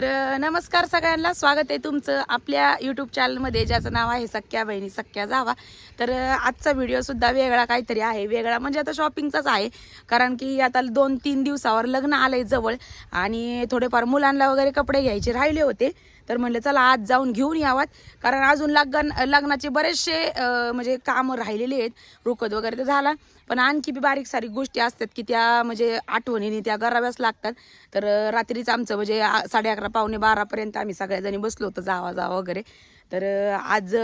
तर नमस्कार सगळ्यांना. स्वागत आहे तुमचं आपल्या यूट्यूब चॅनलमध्ये ज्याचं नाव आहे सख्या बहिणी सख्या जावा. तर आजचा व्हिडिओसुद्धा वेगळा काहीतरी आहे. वेगळा म्हणजे आता शॉपिंगचाच आहे. कारण की आता दोन तीन दिवसावर लग्न आलं आहे जवळ. आणि थोडेफार मुलांना वगैरे कपडे घ्यायचे राहिले होते. तर म्हणलं चला आज जाऊन घेऊन यावात. कारण अजून लग्न लग्नाचे बरेचसे म्हणजे कामं राहिलेले आहेत. रोकद वगैरे तर झाला. पण आणखी बी बारीक सारीक गोष्टी असतात की त्या म्हणजे आठवणीने त्या कराव्याच लागतात. तर रात्रीच आमचं म्हणजे साडे अकरा पावणे बारापर्यंत आम्ही सगळ्याजणी बसलो होतो जावा जावा वगैरे. तर आज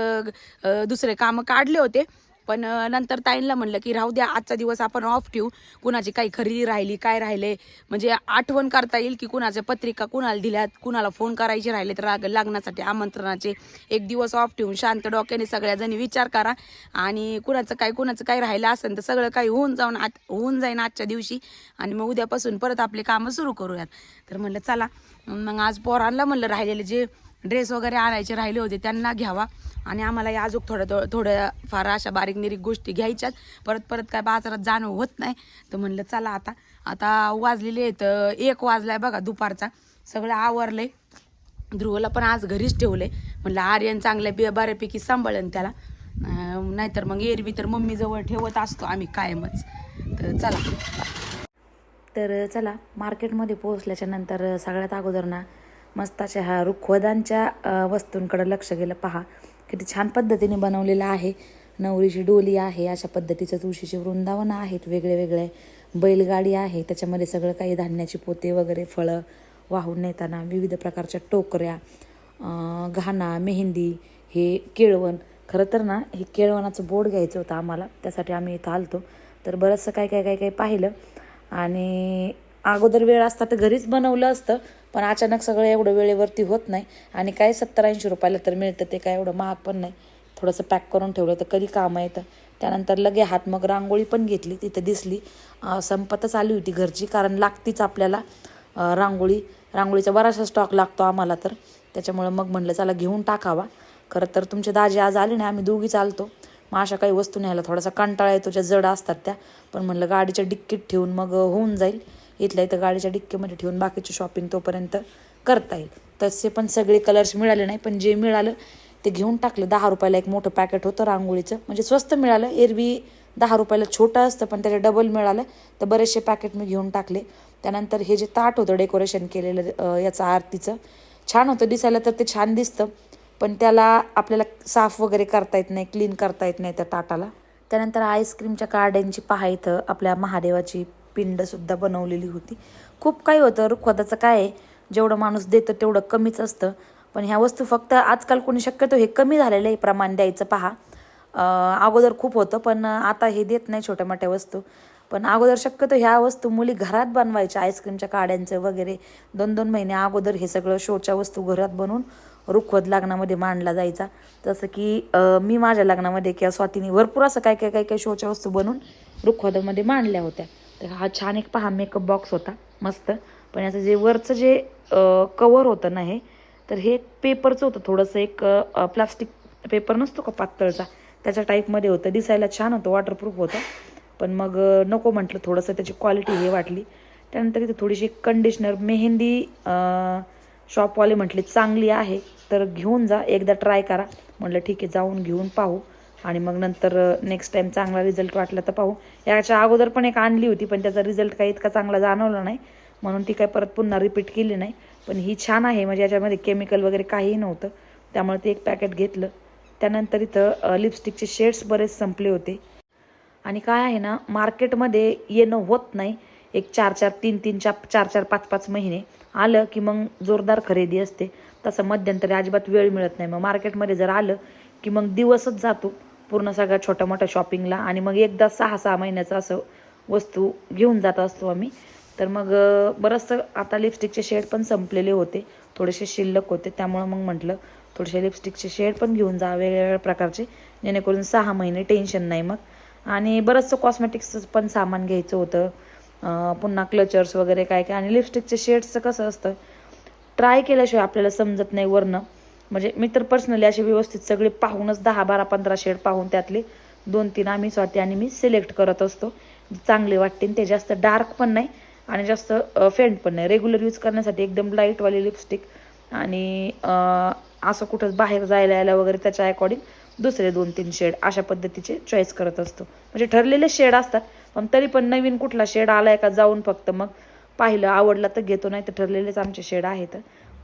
दुसरे कामं काढले होते. पण नंतर ताईंना म्हणलं की राहू द्या आजचा दिवस आपण ऑफ ठेवू. कुणाची काही खरेदी राहिली काय राहिले? म्हणजे आठवण करता येईल की कुणाच्या पत्रिका कुणाला दिल्यात कुणाला फोन करायचे राहिले तर राग- लग्नासाठी आमंत्रणाचे एक दिवस ऑफ ठेवून शांत डोक्याने सगळ्याजणी विचार करा. आणि कुणाचं काय कुणाचं काय राहिलं असेल तर सगळं काही होऊन जाऊन आत होऊन जाईन आजच्या दिवशी. आणि मग उद्यापासून परत आपले कामं सुरू करूयात. तर म्हणलं चला. मग आज पोरांना म्हणलं राहिलेले जे ड्रेस वगैरे आणायचे राहिले होते त्यांना घ्यावा. आणि आम्हाला या अजून थोड्या थोडं थोड्या फार अशा बारीक निरीक गोष्टी घ्यायच्यात. परत परत काय बाजारात जाणं होत नाही. तर म्हणलं चला आता. आता वाजलेले आहेत एक वाजलाय बघा दुपारचा. सगळं आवरलंय. ध्रुवला पण आज घरीच ठेवलंय. म्हणलं आर्यन चांगल्या बी बऱ्यापैकी सांभाळन त्याला. नाहीतर मग एरवी तर मम्मीजवळ ठेवत असतो आम्ही कायमच. तर चला. तर चला मार्केटमध्ये पोहोचल्याच्या नंतर सगळ्यात अगोदर ना मस्त अशा ह्या रुखवदांच्या वस्तूंकडे लक्ष गेलं पहा. किती छान पद्धतीने बनवलेलं आहे. नवरीची डोली आहे अशा पद्धतीचं तुळशीचे वृंदावन आहेत वेगळे वेगळे बैलगाडी आहे. त्याच्यामध्ये सगळं काही धान्याची पोते वगैरे फळं वाहून नेताना विविध प्रकारच्या टोकऱ्या घाणा मेहंदी हे केळवण. खरं तर ना हे केळवणाचं बोर्ड घ्यायचं होतं आम्हाला त्यासाठी आम्ही इथं आलतो. तर बरंचसं काय काय काय काय पाहिलं. आणि अगोदर वेळ असता तर घरीच बनवलं असतं पण अचानक सगळं एवढं वेळेवरती होत नाही. आणि काय सत्तर ऐंशी रुपयाला तर मिळतं ते काय एवढं महाग पण नाही. थोडंसं पॅक करून ठेवलं तर कधी कामं येतं. त्यानंतर लगे हात मग रांगोळी पण घेतली तिथं दिसली. संपतच आली होती घरची कारण लागतीच आपल्याला रांगोळी. रांगोळीचा बराचसा स्टॉक लागतो आम्हाला तर. त्याच्यामुळं मग म्हणलं चला घेऊन टाकावा. खरं तर तुमचे दाजी आज आले नाही आम्ही दोघी चालतो. मग अशा काही वस्तू न्यायला थोडासा कंटाळा येतो ज्या जड असतात त्या. पण म्हणलं गाडीच्या डिक्कीत ठेवून मग होऊन जाईल. इथल्या इथं गाडीच्या डिक्कीमध्ये ठेवून बाकीची शॉपिंग तोपर्यंत करता येईल. तसे पण सगळे कलर्स मिळाले नाही पण जे मिळालं ते घेऊन टाकलं. दहा रुपयाला एक मोठं पॅकेट होतं रांगोळीचं. म्हणजे स्वस्त मिळालं. एरवी दहा रुपयाला छोटं असतं पण त्याचे डबल मिळालं. तर बरेचसे पॅकेट मी घेऊन टाकले. त्यानंतर हे जे ताट होतं डेकोरेशन केलेलं याचं आरतीचं छान होतं दिसायला तर ते छान दिसतं पण त्याला आपल्याला साफ वगैरे करता येत नाही क्लीन करता येत नाही त्या ताटाला. त्यानंतर आईस्क्रीमच्या कार्ड्यांची पहा इथं आपल्या महादेवाची पिंडसुद्धा बनवलेली होती. खूप काही होतं. रुखवताचं काय आहे? जेवढं माणूस देतं तेवढं कमीच असतं. पण ह्या वस्तू फक्त आजकाल कोणी शक्यतो हे कमी झालेलं आहे प्रमाण द्यायचं पहा. अगोदर खूप होतं पण आता हे देत नाही छोट्या मोठ्या वस्तू. पण अगोदर शक्यतो ह्या वस्तू मुली घरात बनवायच्या आईस्क्रीमच्या काड्यांचं वगैरे. दोन दोन महिने अगोदर हे सगळं शोच्या वस्तू घरात बनवून रुखवत लग्नामध्ये मांडला जायचा. जसं की मी माझ्या लग्नामध्ये किंवा स्वातीने भरपूर असं काय काय काय काय शोच्या वस्तू बनवून रुखवतामध्ये मांडल्या होत्या. तर हा छान एक पहा मेकअप बॉक्स होता मस्त. पण याचं जे वरचं जे कवर होतं ना हे तर हे पेपरचं होतं थोडंसं एक प्लास्टिक पेपर नसतो का पातळचा? त्याच्या टाईपमध्ये होतं. दिसायला छान होतं वॉटरप्रूफ होतं. पण मग नको म्हटलं थोडंसं त्याची क्वालिटी हे वाटली. त्यानंतर इथे थोडीशी कंडिशनर मेहंदी शॉपवाले म्हटले चांगली आहे. तर घेऊन जा एकदा ट्राय करा. म्हटलं ठीक आहे जाऊन घेऊन पाहू. आणि मग नंतर नेक्स्ट टाइम चांगला रिझल्ट वाटला तर पाहू. याच्या अगोदर पण एक आणली होती पण त्याचा रिझल्ट काही इतका चांगला जाणवला नाही. म्हणून ती काय परत पुन्हा रिपीट केली नाही. पण ही छान आहे म्हणजे याच्यामध्ये केमिकल वगैरे काहीही नव्हतं. त्यामुळे ते एक पॅकेट घेतलं. त्यानंतर इथं लिपस्टिकचे शेड्स बरेच संपले होते. आणि काय आहे ना मार्केटमध्ये येणं होत नाही. एक चार चार तीन तीन चार चार चार पाच पाच महिने आलं की मग जोरदार खरेदी असते. तसं मध्यंतरी अजिबात वेळ मिळत नाही. मग मार्केटमध्ये जर आलं की मग दिवसच जातो पूर्ण सगळ्या छोट्या मोठ्या शॉपिंगला आणि मग एकदा सहा सहा महिन्याचं असं वस्तू घेऊन जात असतो आम्ही. तर मग बरंचसं आता लिपस्टिकचे शेड पण संपलेले होते. थोडेसे शिल्लक होते त्यामुळं मग म्हटलं थोडेसे लिपस्टिकचे शेड पण घेऊन जा वेगवेगळ्या प्रकारचे. जेणेकरून सहा महिने टेन्शन नाही मग. आणि बरंचसं कॉस्मेटिक्सचं पण सामान घ्यायचं होतं. पुन्हा क्लचर्स वगैरे काय काय. आणि लिपस्टिकचे शेड्सचं कसं असतं ट्राय केल्याशिवाय आपल्याला समजत नाही वरनं. म्हणजे मी तर पर्सनली असे व्यवस्थित सगळे पाहूनच दहा बारा पंधरा शेड पाहून त्यातले दोन तीन आम्ही स्वाती आणि मी सिलेक्ट करत असतो. चांगले वाटतील ते जास्त डार्क पण नाही आणि जास्त फेंट पण नाही. रेग्युलर यूज करण्यासाठी एकदम लाईटवाली लिपस्टिक आणि असं कुठं बाहेर जायला यायला वगैरे त्याच्या अकॉर्डिंग दुसरे दोन तीन शेड अशा पद्धतीचे चॉईस करत असतो. म्हणजे ठरलेले शेड असतात पण तरी पण नवीन कुठला शेड आलाय का जाऊन फक्त मग पाहिलं आवडला तर घेतो नाही तर ठरलेलेच आमचे शेड आहेत.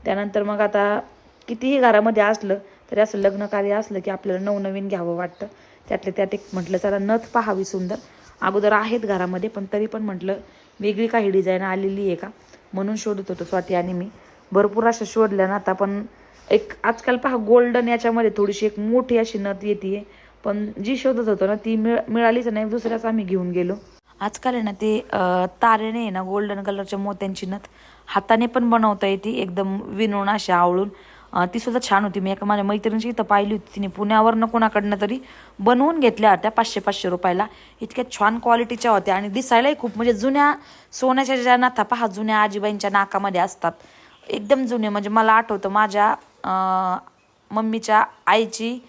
त्यानंतर मग आता कितीही घरामध्ये असलं तरी असं लग्न कार्य असलं की आपल्याला नवनवीन घ्यावं वाटतं. त्यातले त्यात एक म्हटलं चला नथ पाहावी सुंदर. अगोदर आहेत घरामध्ये पण तरी पण म्हटलं वेगळी काही डिझाईन आलेली आहे का? म्हणून शोधत होतो स्वाती आणि मी. भरपूर अशा शोधल्या ना आता पण एक आजकाल पहा गोल्डन याच्यामध्ये थोडीशी एक मोठी अशी नथ येते पण जी शोधत होतो ना ती मिळ मिळालीच नाही दुसऱ्याच आम्ही घेऊन गेलो. आजकाल आहे ना ते तारेने आहे ना गोल्डन कलरच्या मोत्यांची नथ हाताने पण बनवता येते एकदम विणून अशी आवळून. तीसुद्धा ती सुद्धा छान होती. मी एका माझ्या मैत्रिणीची इथं पाहिली होती. तिने पुण्यावरनं कोणाकडनं तरी बनवून घेतल्या होत्या पाचशे पाचशे रुपयाला. इतक्या छान क्वालिटीच्या होत्या आणि दिसायलाही खूप म्हणजे जुन्या सोन्याच्या ज्या नाथा पहा जुन्या आजीबाईंच्या नाकामध्ये असतात. एकदम जुने म्हणजे मला आठवतं माझ्या मम्मीच्या आईची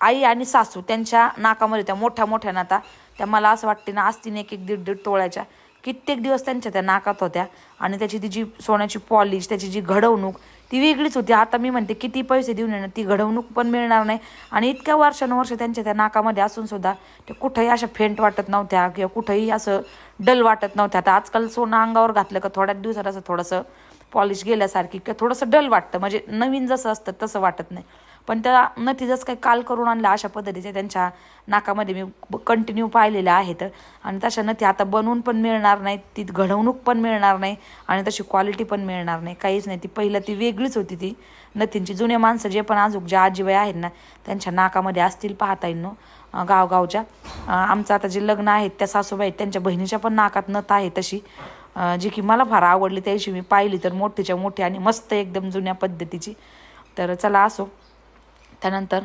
आई आणि सासू त्यांच्या नाकामध्ये त्या मोठ्या मोठ्या नाता त्या मला असं वाटते ना असतीन एक एक दीड दीड तोळ्याच्या. कित्येक दिवस त्यांच्या त्या नाकात होत्या आणि त्याची ती जी सोन्याची पॉलिश त्याची जी घडवणूक ती वेगळीच होती. आता मी म्हणते किती पैसे देऊन येणार? ती घडवणूक पण मिळणार नाही. आणि इतक्या वर्षानुवर्ष त्यांच्या त्या नाकामध्ये असून सुद्धा ते कुठंही अशा फेंट वाटत नव्हत्या किंवा कुठंही असं डल वाटत नव्हत्या. आता आजकाल सोनं अंगावर घातलं का थोड्याच दिवसात असं थोडंसं पॉलिश गेल्यासारखी किंवा थोडंसं डल वाटतं. म्हणजे नवीन जसं असतं तसं वाटत नाही. पण त्या नथी जसं काही काल करून आणला अशा पद्धतीचे त्यांच्या नाकामध्ये मी कंटिन्यू पाहिलेल्या आहेत. आणि तशा नथी आता बनवून पण मिळणार नाही ती घडवणूक पण मिळणार नाही आणि तशी क्वालिटी पण मिळणार नाही. काहीच नाही. ती पहिलं ती वेगळीच होती ती. नथींची जुने माणसं जे पण अजून ज्या आजीबाई आहेत ना त्यांच्या नाकामध्ये असतील पाहता येईल गावगावच्या. आमचं आता जे लग्न आहेत त्या सासूबाई आहेत, त्यांच्या बहिणीच्या पण नाकात नथ आहे तशी. जी की मला फार आवडली त्या दिवशी मी पाहिली तर मोठीच्या मोठी आणि मस्त एकदम जुन्या पद्धतीची. तर चला असो. त्यानंतर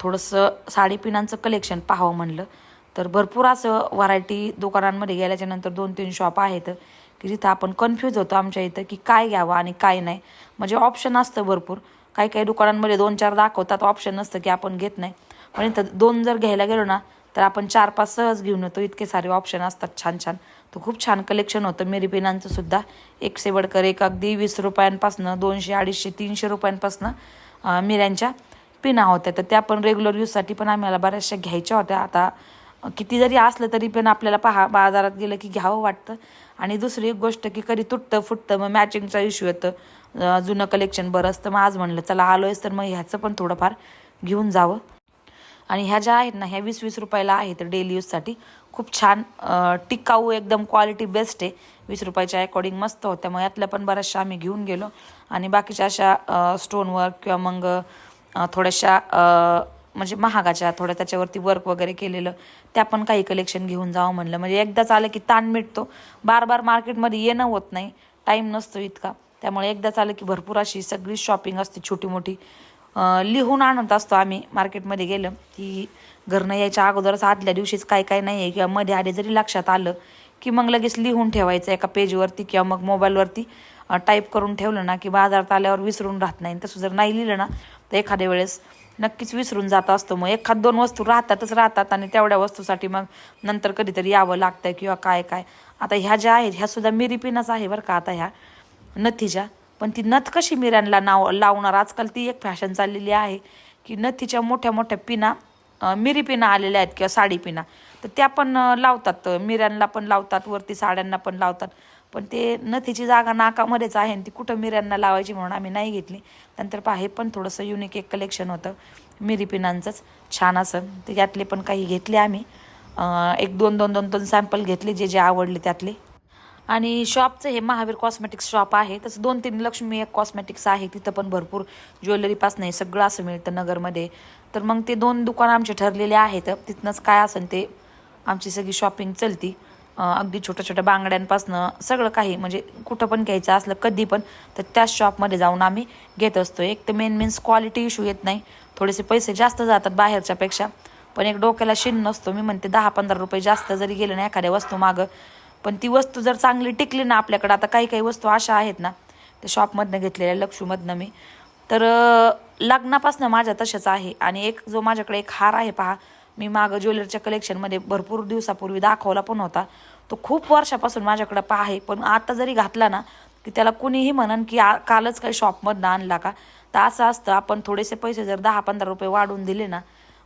थोडंसं साडीपिनांचं कलेक्शन पाहावं म्हणलं. तर भरपूर असं व्हरायटी दुकानांमध्ये गेल्याच्यानंतर दोन तीन शॉप आहेत की जिथं आपण कन्फ्यूज होतो आमच्या इथं की काय घ्यावं आणि काय नाही. म्हणजे ऑप्शन असतं भरपूर. काही काही दुकानांमध्ये दोन चार दाखवतात ऑप्शन नसतं की आपण घेत नाही. पण इथं दोन जर घ्यायला गेलो ना तर आपण चार पाच सहज घेऊन येतो. इतके सारे ऑप्शन असतात छान छान. तर खूप छान कलेक्शन होतं. मेरी पेनांचं सुद्धा. एक सेवडकर एक अगदी वीस रुपयांपासनं दोनशे अडीचशे तीनशे रुपयांपासनं मिऱ्यांच्या. पिना होत्या. तर त्या पण रेग्युलर यूजसाठी पण आम्हाला बऱ्याचशा घ्यायच्या होत्या. आता किती जरी असलं तरी पण आपल्याला पहा बाजारात गेलं की घ्यावं वाटतं. आणि दुसरी एक गोष्ट की कधी तुटतं फुटतं मग मॅचिंगचा इश्यू येतं. जुनं कलेक्शन बरं असतं मग आज म्हणलं चला आलोयच तर मग ह्याचं पण थोडंफार घेऊन जावं. आणि ह्या ज्या आहेत ना ह्या वीस वीस रुपयाला आहेत डेली यूजसाठी खूप छान टिकाऊ एकदम क्वालिटी बेस्ट आहे. वीस रुपयाच्या अकॉर्डिंग मस्त होत्या. मग यातल्या पण बऱ्याचशा आम्ही घेऊन गेलो. आणि बाकीच्या अशा स्टोनवर्क किंवा मग थोड्याशा म्हणजे महागाच्या थोड्या त्याच्यावरती वर्क वगैरे केलेलं त्या पण काही कलेक्शन घेऊन जावं म्हणलं. म्हणजे एकदाच आलं की ताण मिटतो. बार बार मार्केटमध्ये येणं होत नाही. टाईम नसतो इतका. त्यामुळे एकदाच आलं की भरपूर अशी सगळी शॉपिंग असते छोटी मोठी लिहून आणत असतो आम्ही मार्केटमध्ये गेलं की घरनं यायच्या अगोदरच आदल्या दिवशीच काय काय नाही आहे किंवा मध्ये आले जरी लक्षात आलं की मग लगेच लिहून ठेवायचं एका पेजवरती किंवा मग मोबाईलवरती टाईप करून ठेवलं ना की बाजारात आल्यावर विसरून राहत नाही. तसं जर नाही लिहिलं ना तर एखाद्या वेळेस नक्कीच विसरून जात असतो मग. एखाद दोन वस्तू राहतातच राहतात आणि तेवढ्या वस्तूसाठी मग नंतर कधीतरी यावं लागतं किंवा काय काय. आता ह्या ज्या आहेत ह्या सुद्धा मिरीपिनच आहे बरं का आता ह्या नथीच्या. पण ती नथ कशी मिऱ्यांना नाव लावणार? आजकाल ती एक फॅशन चाललेली आहे की नथीच्या मोठ्या मोठ्या पिना मिरीपिना मिरी पिना आलेल्या आहेत किंवा साडी पिना. तर त्या पण लावतात. मिऱ्यांना पण लावतात वरती साड्यांना पण लावतात. पण ते नथीची जागा नाकामध्येच आहे आणि ती कुठं मिऱ्यांना लावायची म्हणून आम्ही नाही घेतली. नंतर पहा हे पण थोडंसं युनिक एक कलेक्शन होतं. मिरी पिनांचंच. छान असं. तर यातले पण काही घेतले आम्ही. एक दोन दोन दोन दोन सॅम्पल घेतले जे जे आवडले त्यातले. आणि शॉपचं हे महावीर कॉस्मेटिक्स शॉप आहे. तसं दोन तीन लक्ष्मी एक कॉस्मेटिक्स आहे. तिथं पण भरपूर ज्वेलरीपासून हे सगळं असं मिळतं नगरमध्ये. तर मग ते दोन दुकानं आमचे ठरलेले आहेत. तिथनंच काय असेल ते आमची सगळी शॉपिंग चलती. अगदी छोट्या छोट्या बांगड्यांपासनं सगळं काही म्हणजे कुठं पण घ्यायचं असलं कधी पण तर त्याच शॉपमध्ये जाऊन आम्ही घेत असतो. एक तर मेन मीन्स क्वालिटी इश्यू येत नाही. थोडेसे पैसे जास्त जातात बाहेरच्यापेक्षा पण एक डोक्याला शिन नसतो. मी म्हणते दहा पंधरा रुपये जास्त जरी गेले ना एखाद्या वस्तू मागं पण ती वस्तू जर चांगली टिकली ना आपल्याकडं आता काही काही वस्तू अशा आहेत ना त्या शॉपमधनं घेतलेल्या लक्षूमधनं मी. तर लग्नापासनं माझ्या तशाच आहे. आणि एक जो माझ्याकडे एक हार आहे पहा मी मागं ज्वेलरीच्या कलेक्शनमध्ये भरपूर दिवसापूर्वी दाखवला पण होता. तो खूप वर्षापासून माझ्याकडे पहा आहे. पण आता जरी घातला ना की त्याला कुणीही म्हणन की आ- कालच काही शॉपमधनं आणला का? तर असं असतं आपण थोडेसे पैसे जर दहा पंधरा रुपये वाढवून दिले ना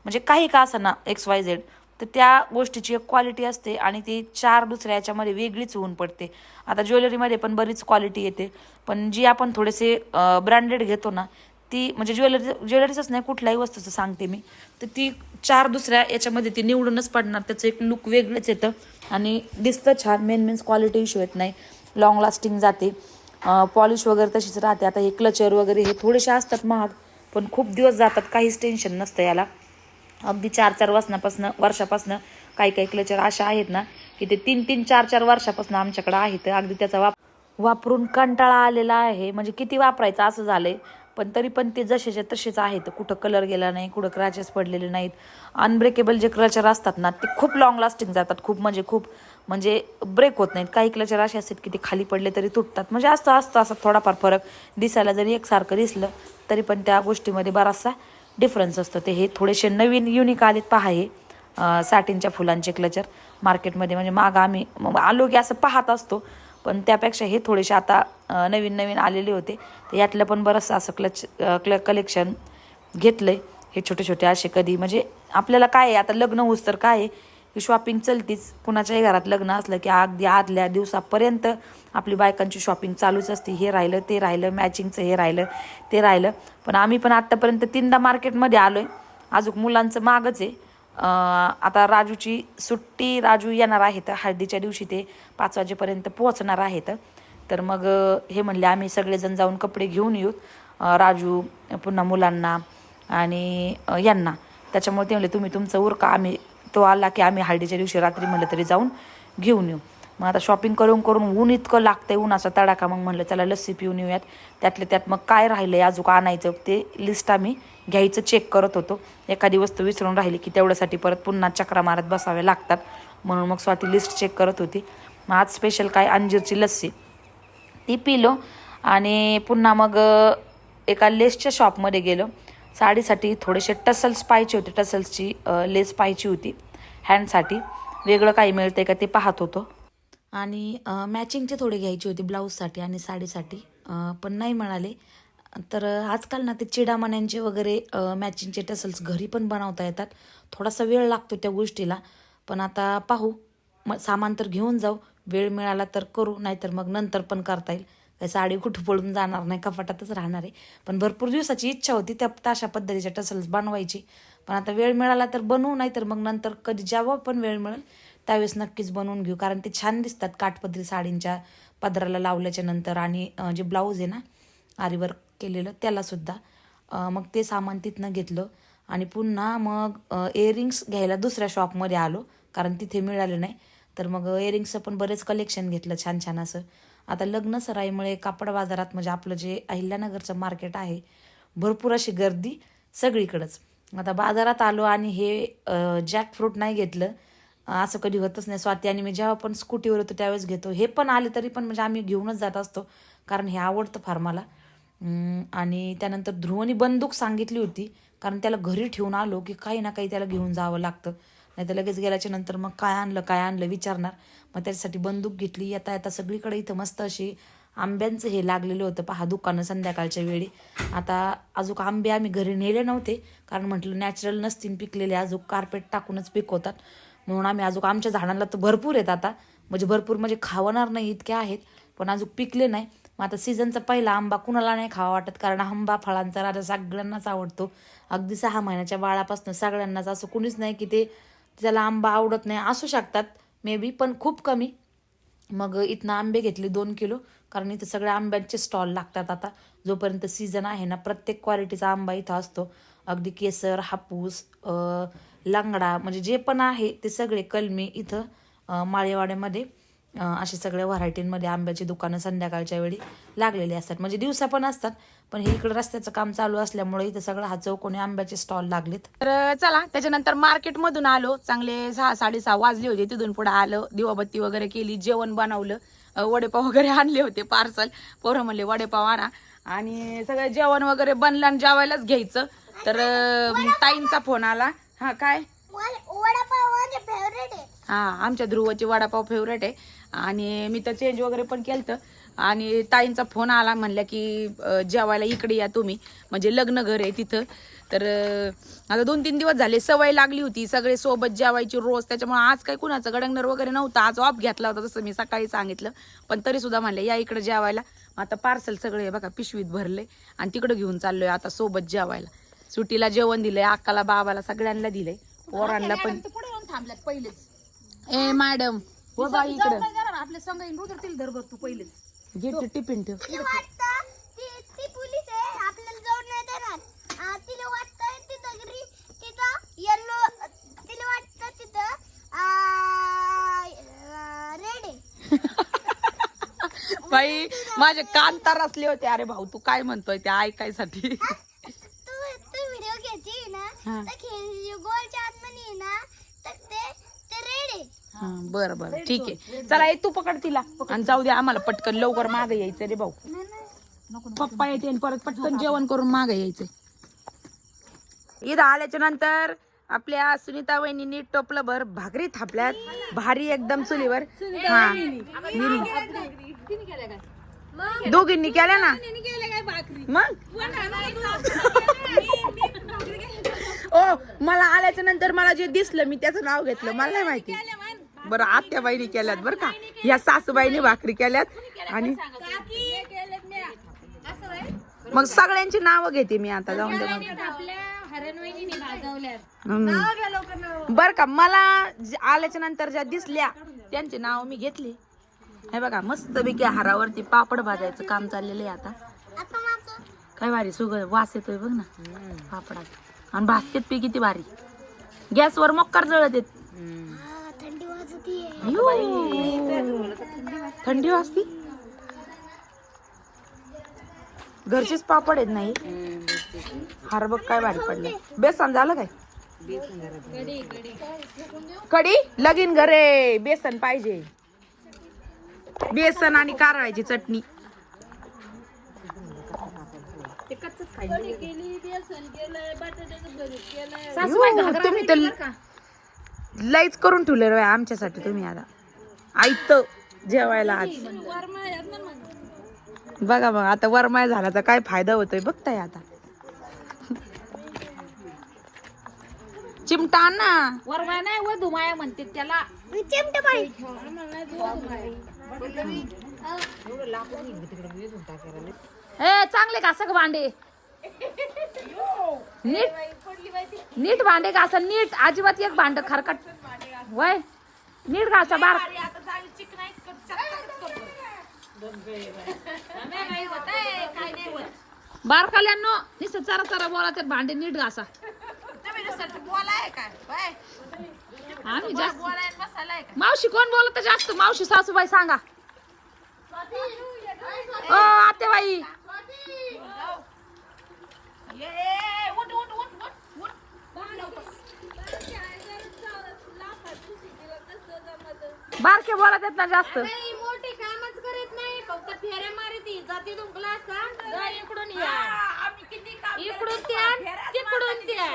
म्हणजे काही का असं ना एक्स वाय झेड तर त्या गोष्टीची एक क्वालिटी असते आणि ती चार दुसऱ्या याच्यामध्ये वेगळीच होऊन पडते. आता ज्वेलरीमध्ये पण बरीच क्वालिटी येते. पण जी आपण थोडेसे ब्रँडेड घेतो ना ती म्हणजे ज्वेलरी ज्वेलरीचंच नाही कुठल्याही वस्तूचं सांगते मी. तर ती चार दुसऱ्या याच्यामध्ये ती निवडूनच पडणार. त्याचं एक लुक वेगळंच येतं. आणि दिसतं छान. मेन मेन्स क्वालिटी इश्यू येत नाही. लॉंग लास्टिंग जाते. पॉलिश वगैरे तशीच राहते. आता हे क्लचर वगैरे हे थोडेसे असतात महाग पण खूप दिवस जातात. काहीच टेन्शन नसतं याला. अगदी चार चार वर्षापासून वर्षापासून काही काही क्लचर अशा आहेत ना की ते तीन तीन चार चार वर्षापासून आमच्याकडे आहेत. अगदी त्याचा वाप वापरून कंटाळा आलेला आहे. म्हणजे किती वापरायचं असं झालंय. पण तरी पण ते जसेचे तसेच आहेत. कुठं कलर गेला नाही कुठं क्रॅचेस पडलेले नाहीत. अनब्रेकेबल जे क्लचर असतात ना ते खूप लॉंग लास्टिंग जातात. खूप म्हणजे खूप म्हणजे ब्रेक होत नाहीत. काही क्लचर असे असतात की ते खाली पडले तरी तुटतात. म्हणजे असतं असतं असं थोडाफार फरक दिसायला जरी एकसारखं दिसलं तरी पण त्या गोष्टीमध्ये बराचसा डिफरन्स असतो. ते हे थोडेसे नवीन युनिक आलेत. पहा हे अं, फुलांचे क्लचर मार्केटमध्ये म्हणजे मागं आम्ही आलो की असं पाहत असतो. पण त्यापेक्षा हे थोडेसे आता नवीन नवीन आलेले होते. तर यातलं पण बरंचसं असं क्लच क्ल कलेक्शन घेतलं आहे हे छोटे छोटे असे कधी म्हणजे आपल्याला काय आहे आता लग्न होस तर काय आहे की शॉपिंग चलतीच. कुणाच्याही घरात लग्न असलं की अगदी आदल्या दिवसापर्यंत आपली बायकांची शॉपिंग चालूच असते. हे राहिलं ते राहिलं मॅचिंगचं हे राहिलं ते राहिलं. पण आम्ही पण आत्तापर्यंत तीनदा मार्केटमध्ये आलो आहे अजून मुलांचं मागच आहे. आता राजूची सुट्टी राजू येणार आहेत हळदीच्या दिवशी ते पाच वाजेपर्यंत पोहोचणार आहेत. तर मग हे म्हणले आम्ही सगळेजण जाऊन कपडे घेऊन येऊ राजू पुन्हा मुलांना आणि यांना. त्याच्यामुळे ते म्हणले तुम्ही तुमचं उरका आम्ही तो आला की आम्ही हळदीच्या दिवशी रात्री म्हणलं तरी जाऊन घेऊन येऊ. मग आता शॉपिंग करून करून ऊन इतकं लागतंय उन्हाचा तडाखा. मग म्हणलं चला लस्सी पिऊन येऊयात. त्यातले त्यात मग काय राहिलंय अजून आणायचं? ते लिस्ट आम्ही घ्यायचं चेक करत होतो. एखादी वस्तू विसरून राहिली की तेवढ्यासाठी परत पुन्हा चक्रा मारत बसावे लागतात. म्हणून मग स्वाती लिस्ट चेक करत होती. मग आज स्पेशल काय? अंजीरची लस्सी. ती पिलो आणि पुन्हा मग एका लेसच्या शॉपमध्ये गेलो. साडीसाठी थोडेसे टसल्स पाहिजे होते. टसल्सची लेस पाहिजे होती. हँडसाठी वेगळं काही मिळतंय का ते पाहत होतो. आणि मॅचिंगचे थोडे घ्यायचे होते ब्लाऊजसाठी आणि साडीसाठी. पण नाही मिळाले. तर आजकाल ना ते चिडामण्यांचे वगैरे मॅचिंगचे टसल्स घरी पण बनवता येतात. थोडासा वेळ लागतो त्या गोष्टीला. पण आता पाहू. मग सामान तर घेऊन जाऊ. वेळ मिळाला तर करू. नाहीतर मग नंतर पण करता येईल. काही साडी कुठं पडून जाणार नाही. कपाटातच राहणार आहे. पण भरपूर दिवसाची इच्छा होती त्या तशा पद्धतीच्या टसल्स बनवायची. पण आता वेळ मिळाला तर बनवू. नाहीतर मग नंतर कधी जेव्हा पण वेळ मिळेल त्यावेळेस नक्कीच बनवून घेऊ. कारण ते छान दिसतात काठपदरी साडींच्या पदराला लावल्याच्या नंतर आणि जे ब्लाऊज आहे ना आरीवर्क केलेलं त्यालासुद्धा मग ते सामान तिथनं घेतलं आणि पुन्हा मग इयरिंग्स घ्यायला दुसऱ्या शॉपमध्ये आलो. कारण तिथे मिळाले नाही. तर मग इयरिंग्सचं पण बरेच कलेक्शन घेतलं छान छान असं. आता लग्न सराईमुळे कापड बाजारात म्हणजे आपलं जे अहिल्यानगरचं मार्केट आहे भरपूर अशी गर्दी सगळीकडंच. आता बाजारात आलो आणि हे जॅकफ्रूट नाही घेतलं. असं कधी होतच नाही. स्वाती आणि मी जेव्हा पण स्कूटीवर होतो त्यावेळेस घेतो. हे पण आले तरी पण म्हणजे आम्ही घेऊनच जात असतो. कारण हे आवडतं फार मला. आणि त्यानंतर ध्रुवनी बंदूक सांगितली होती. कारण त्याला घरी ठेवून आलो की काही ना काही त्याला घेऊन जावं लागतं. नाही तर लगेच गेल्याच्यानंतर मग काय आणलं काय आणलं विचारणार. मग त्याच्यासाठी बंदूक घेतली. येता येता सगळीकडे इथं मस्त अशी आंब्यांचं हे लागलेलं होतं. पहा दुकानं संध्याकाळच्या वेळी. आता अजून आंबे आम्ही घरी नेले नव्हते. कारण म्हटलं नॅचरल नसतील पिकलेले. अजून कार्पेट टाकूनच पिकवतात. म्हणून आम्ही अजून आमच्या झाडांना तर भरपूर आहेत आता. म्हणजे भरपूर म्हणजे खावणार नाही इतके आहेत. पण अजून पिकले नाही. मग आता सीझनचा पहिला आंबा कुणाला नाही खावा वाटत कारण आंबा फळांचा राजा सगळ्यांनाच आवडतो. अगदी सहा महिन्याच्या बाळापासून सगळ्यांनाच. असं कुणीच नाही की ते त्याला आंबा आवडत नाही. असू शकतात मे बी पण खूप कमी. मग इथनं आंबे घेतले दोन किलो कारण इथं सगळ्या आंब्यांचे स्टॉल लागतात आता. जोपर्यंत सीझन आहे ना प्रत्येक क्वालिटीचा आंबा इथं असतो. अगदी केसर हापूस लंगडा म्हणजे जे पण आहे ते सगळे कलमी इथं माळेवाड्यामध्ये असे सगळ्या व्हरायटींमध्ये आंब्याची दुकानं संध्याकाळच्या वेळी लागलेली असतात. म्हणजे दिवसा पण असतात पण हे इकडं रस्त्याचं काम चालू असल्यामुळे इथं सगळं हा चौकोनी आंब्याचे स्टॉल लागलेत. तर चला त्याच्यानंतर मार्केटमधून आलो चांगले सहा साडेसहा वाजले होते तिथून पुढे आलं दिवाबत्ती वगैरे केली जेवण बनवलं वडेपाव वगैरे आणले होते पार्सल. पोरं म्हणले वडेपाव आणा. आणि सगळं जेवण वगैरे बनलं आणि जेवायलाच घ्यायचं. तर ताईंचा फोन आला. हा काय? हा आमच्या ध्रुवाची वडापाव फेवरेट आहे. आणि मी तर चेंज वगैरे पण केलं आणि ताईंचा फोन आला म्हणल्या की जेवायला इकडे या तुम्ही. म्हणजे लग्न घर आहे तिथं. तर आता दोन तीन दिवस झाले सवय लागली होती. सगळे सोबत जेवायची रोज. त्याच्यामुळे आज काही कुणाचं गडंगनर वगैरे नव्हतं. आज ऑफ घेतला होता जसं मी सकाळी सांगितलं. पण तरी सुद्धा म्हणले या इकडे जेवायला. आता पार्सल सगळे बघा पिशवीत भरले आणि तिकडे घेऊन चाललोय आता सोबत जेवायला. सुट्टीला जेवण दिलंय अक्काला बाबाला सगळ्यांना दिलंय. पोरांना पण थांबल्यात पहिलेच? ए मॅडम हो बाई इकडं. आपल्या संघ येऊन रुद्र धरभर तू पहिलेच. टिफिन ठेव तिला वाटतं ती ती पोलीस आहे आपल्याला जाऊन नाही देणार आ, तिला वाटतं तिथं ग्री तिथं येल्लो तिला वाटतं तिथं रेड आहे बाई माझे कान तरसले होते. अरे भाऊ तू काय म्हणतोय ते ऐकायसाठी? तू तू व्हिडिओ घ्यायची ना हा. तर खे- गोलच्या आतमध्ये आहे ना तर ते ते रेड आहे. बरं बरं. ठीक आहे. चला ये तू पकड तिला. आणि जाऊ दे आम्हाला पटकन लवकर मागे यायचं रे भाऊ. पप्पा येते आणि परत पटकन जेवण करून मागे यायचंय. इथं आल्याच्यानंतर आपल्या सुनीता वहिनी टोपलं भर भाकरी थापल्यात. भारी एकदम चुलीवर. हा. दोघींनी केल्या ना? मग? ओ मला आल्याच्यानंतर मला जे दिसलं मी त्याचं नाव घेतलं. मला नाही माहिती. बरं आत्याबाईनी केल्यात बरं का? या सासूबाईनी भाकरी केल्यात आणि मग सगळ्यांची नावं घेते मी आता जाऊन दे. बर का मला आल्याच्यानंतर ज्या दिसल्या त्यांचे नाव मी घेतले. हे बघा मस्त पैकी हारावरती पापड भाजायचं काम चाललेलं आहे आता. काय भारी सुगंध वास येतोय बघ ना. पापडात. आणि भाजतेत पी किती भारी. गॅसवर मक्कर जळत येत थंडी वाजती थंडी वाजती? घरचेच पापड आहेत नाही हार बघ काय भारी पडले बेसन झालं काय? कडी लगीन घरे बेसन पाहिजे. बेसन आणि कारळाची चटणी. तुम्ही तर लईच करून ठेवले रे आमच्यासाठी तुम्ही आता. ऐकत जेवायला आज. बघा मग आता वरमाय झाला तर काय फायदा होतोय. बघताय आता. चिमटा आण ना वरमाय नाही वधू माया म्हणते त्याला. चिमट बाई ए चांगले घासा ग भांडे. नीट नीट भांडे घासा नीट. अजिबात एक भांड खरकट. वय नीट घासा बार. बारकाल्यांनो नुसतं चरा चरा बोला भांडे नीट घासा. आम्ही जास्त मावशी कोण बोलत जास्त? मावशी सासूबाई सांगा. ओ आतेबाई बारके बोलत आहेत ना जास्त. मोठी कामच करत नाही. फक्त फेऱ्या मारती जाती तुमकला इकडून या. इकडून त्या तिकडून त्या.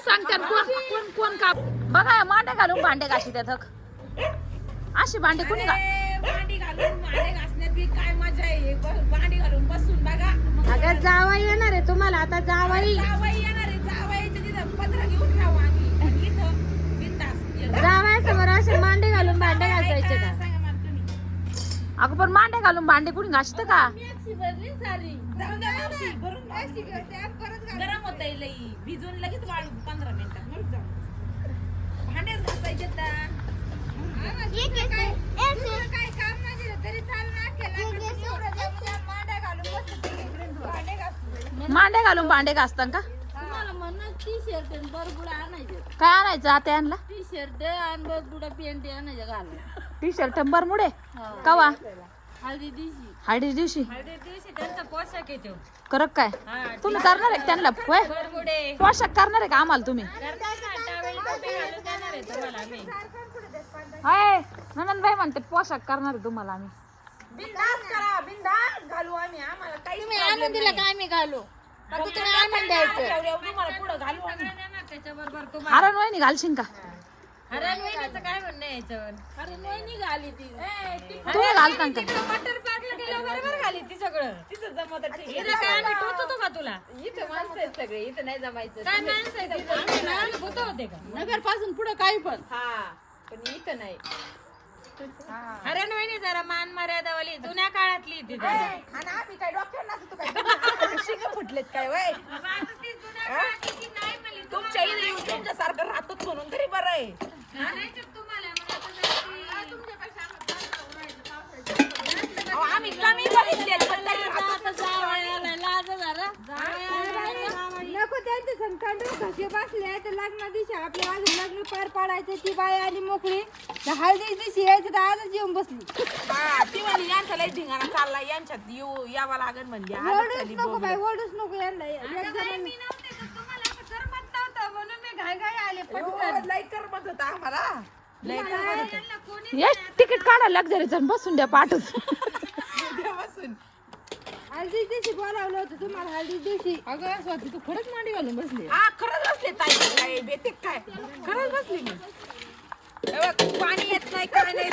सांगतात कोण कोण कोण का बघा मांडे घालून भांडे घाशी त्यात अशी भांडे कोणी घा भांडी घालून भांडे घासण्यात बी काय मजा आहे? भांडी घालून बसून बघा. अगं जावा येणार आहे तुम्हाला आता जावाई. जावई येणार आहे जावईच्या तिथं पत्र घेऊन राहू आम्ही आणि इथं बिनधास्त. जावाय समोर असे मांडे घालून भांडे घासायचे का सांगा मला तुम्ही अगं पण मांडे घालून भांडे कोणी घासत का? गरम होत भिजून लगेच वाळू पंधरा मिनिटात मांडे घालून भांडे घासतात का? टी शर्ट आणि बरबुडा आणायचे. काय आणायचं? आता यांना? टी शर्ट आणि बरबुडा पॅन्ट आणायचे घालून टी शर्ट बरमुडे कवा? हळदी दिवशी. हळदी दिवशी? हळदी दिवशी त्यांचा पोशाख येतो करक काय? तुम्ही करणार आहे त्यांना? होय? पोशाख करणार आहे का आम्हाला तुम्ही? हाय नंदनबाई म्हणते पोशाख करणार आहे तुम्हाला आम्ही. बिंदास करा बिंदास घालू आम्ही. आम्हाला काही तुम्ही आणून दिला का आम्ही घालू? फक्त तुम्ही द्यायचं. पुढं घालू आम्ही. तुम्हाला हरण घालशील का? हरण वहिनीचं काय म्हणणं आहे याच्यावर? हरण वहिनी घाली ती. तुम्ही घालता का मटर पाकला गेलं बरोबर घाली ती सगळं. तिथं जमत इथं काय आम्ही टोचतो का तुला? इथं माणसं आहेत सगळे इथं नाही जमायचं. काय माणसं आहेत इथं? आम्ही ना भूत होते का? नगरपासून पुढे काही पण. हा पण इथं नाही. हरण वहिनी जरा मान मर्यादावाली जुन्या काळातली ती फुटलेत काय वय? तुमच्या इथे येऊन तुमच्यासारखं राहतोच म्हणून तरी बरं आहे. आम्ही कमी बघितले पण तरी राहतोच. नको त्यांचे संकंड घसे बसले तर लग्ना दिवशी आपल्या अजून लग्न पार पाडायचं ती बाई आली मोकळी. तर हळदी दिवशी यायचं तर आजच येऊन बसली. हा, ती यांचा लय धिंगाणा चालला यांच्यात येऊ यावं लागेल म्हणली. आजच ओढूच झाली नको. बाई ओढूच नको यांना. एक लय करमत होतं आम्हाला. ये तिकीट काढा लक्झरीचं आणि बसून द्या पाठच. उद्यापासून हळदी दिवशी बोलावलं होतं तुम्हाला हळदी दिवशी. अगं स्वाती तू खरंच मांडी घालून बसली. हा खरंच बसले ताई. काय बेते काय? खरंच बसली मी. हे बघ, पाणी येत नाही काय नाही